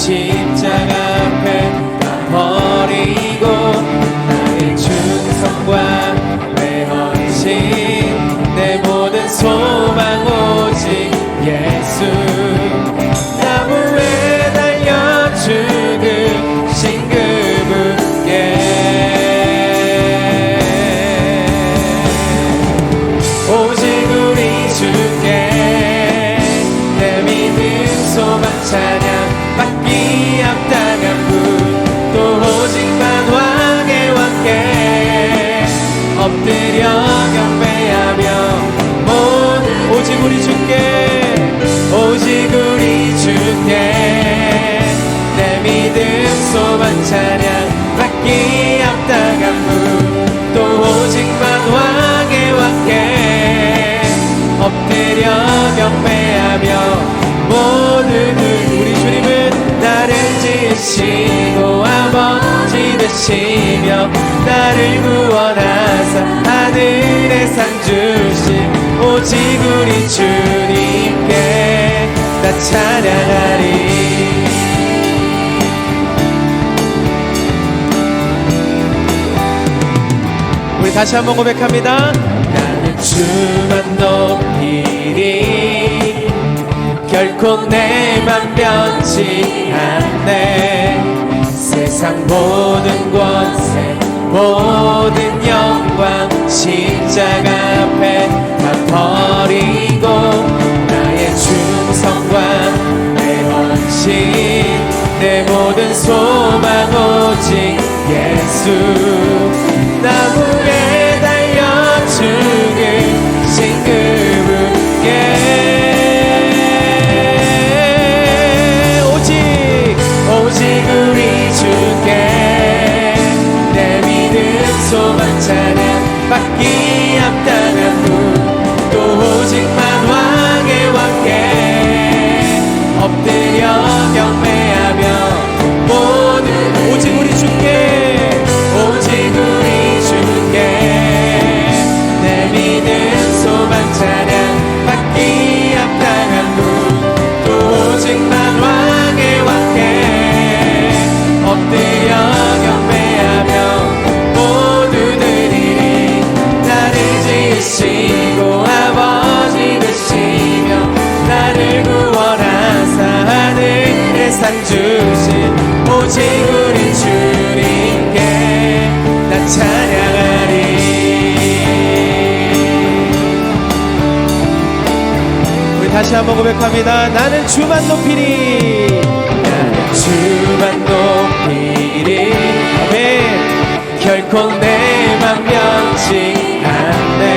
지 세우시며 나를 구원하사 하늘의 상 주신 오직 우리 주님께 나 찬양하리. 우리 다시 한번 고백합니다. 나는 주만 높이리. 결코 내맘 변치 않네. 세상 모든 권세 모든 영광 십자가 앞에 다 버리고 나의 충성과 내 헌신 내 모든 소망 오직 예수. 다시 한번 고백합니다. 나는 주만 높이리. 나는 주만 높이리. 아멘. 네. 결코 내맘 명칭 않네.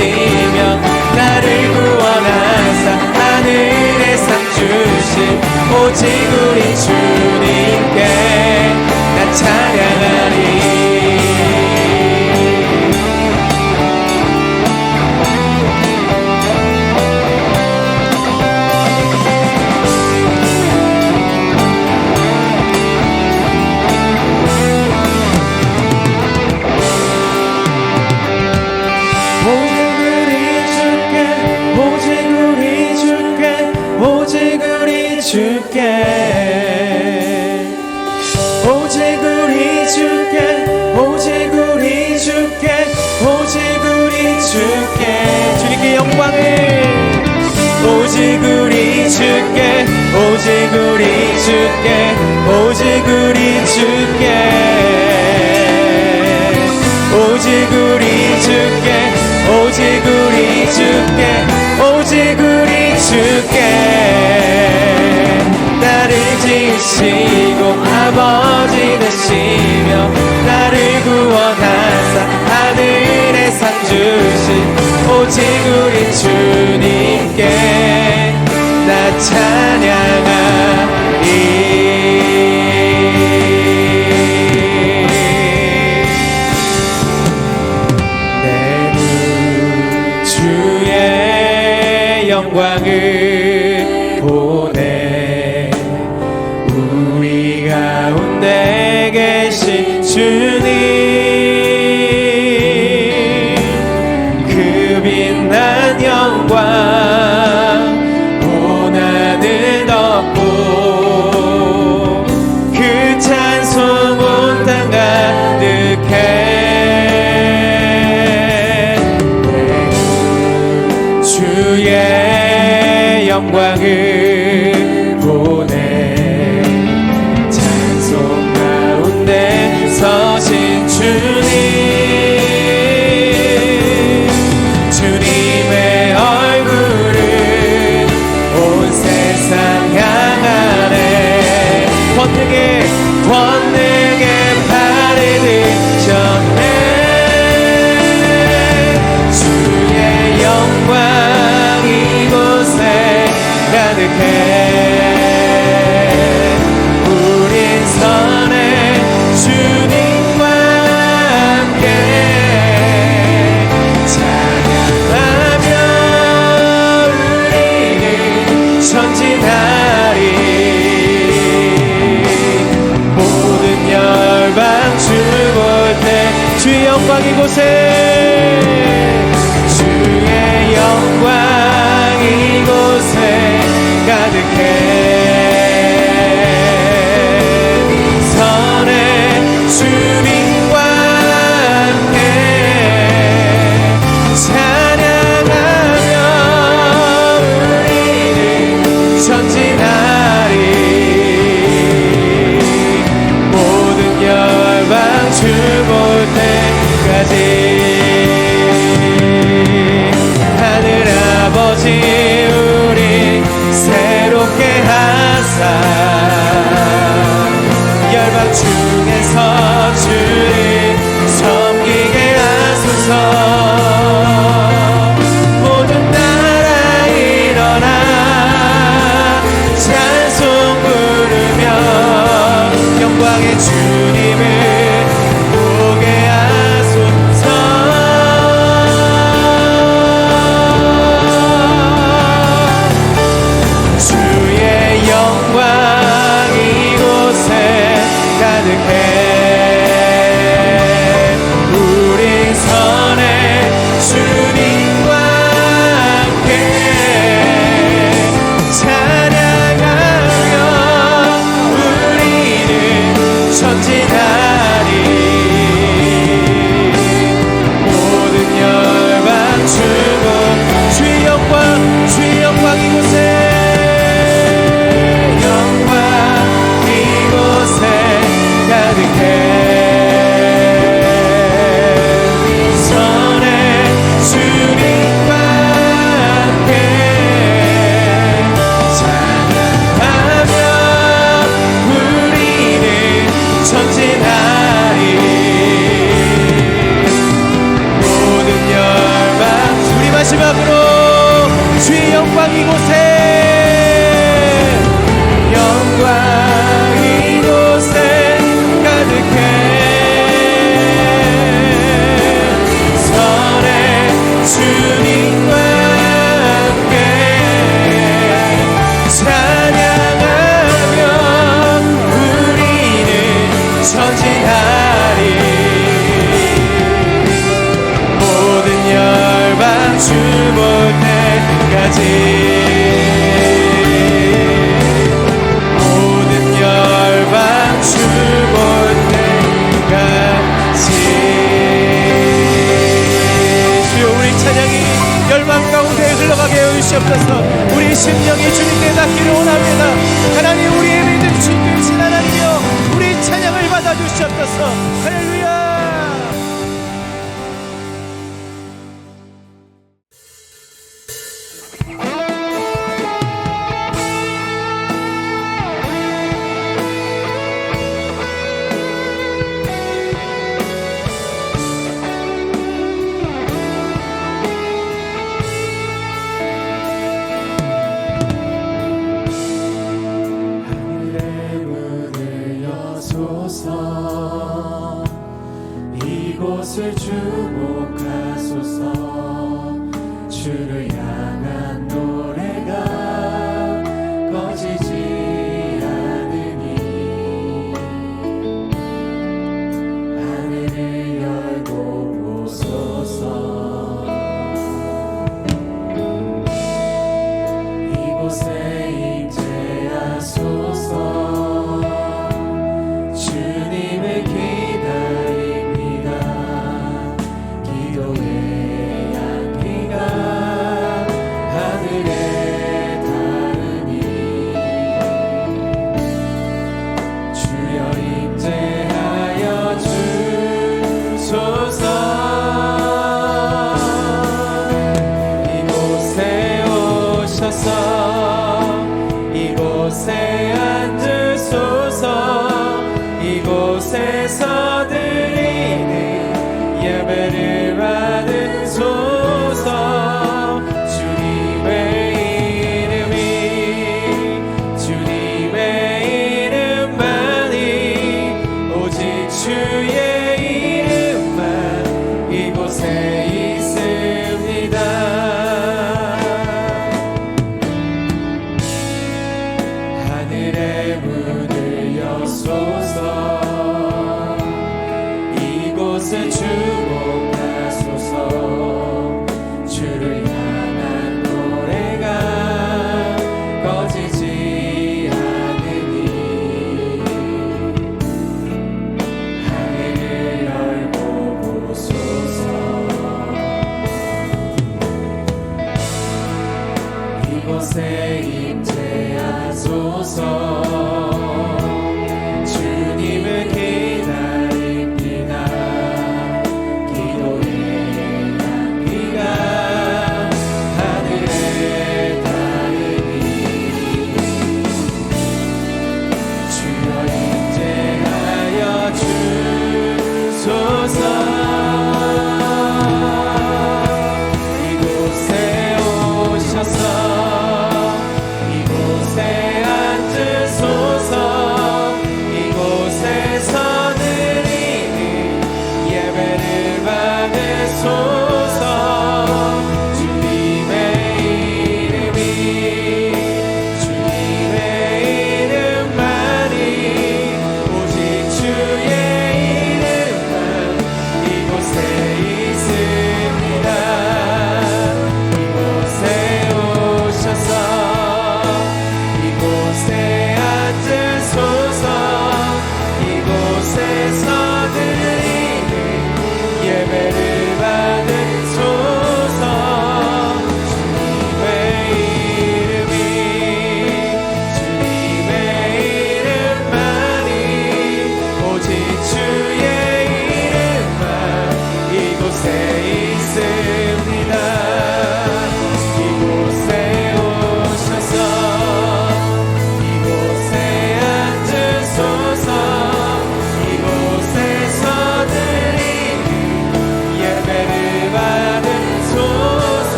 see. 주께 오직 우리 주께. 오직 우리 주께 오직 우리 주께 오직 우리 주께. 나를 지으시고 아버지 되시며 세상 향하네. 권능에 권능의 발을 들쳤네. 주의 영광 이곳에 가득해. eu pague você.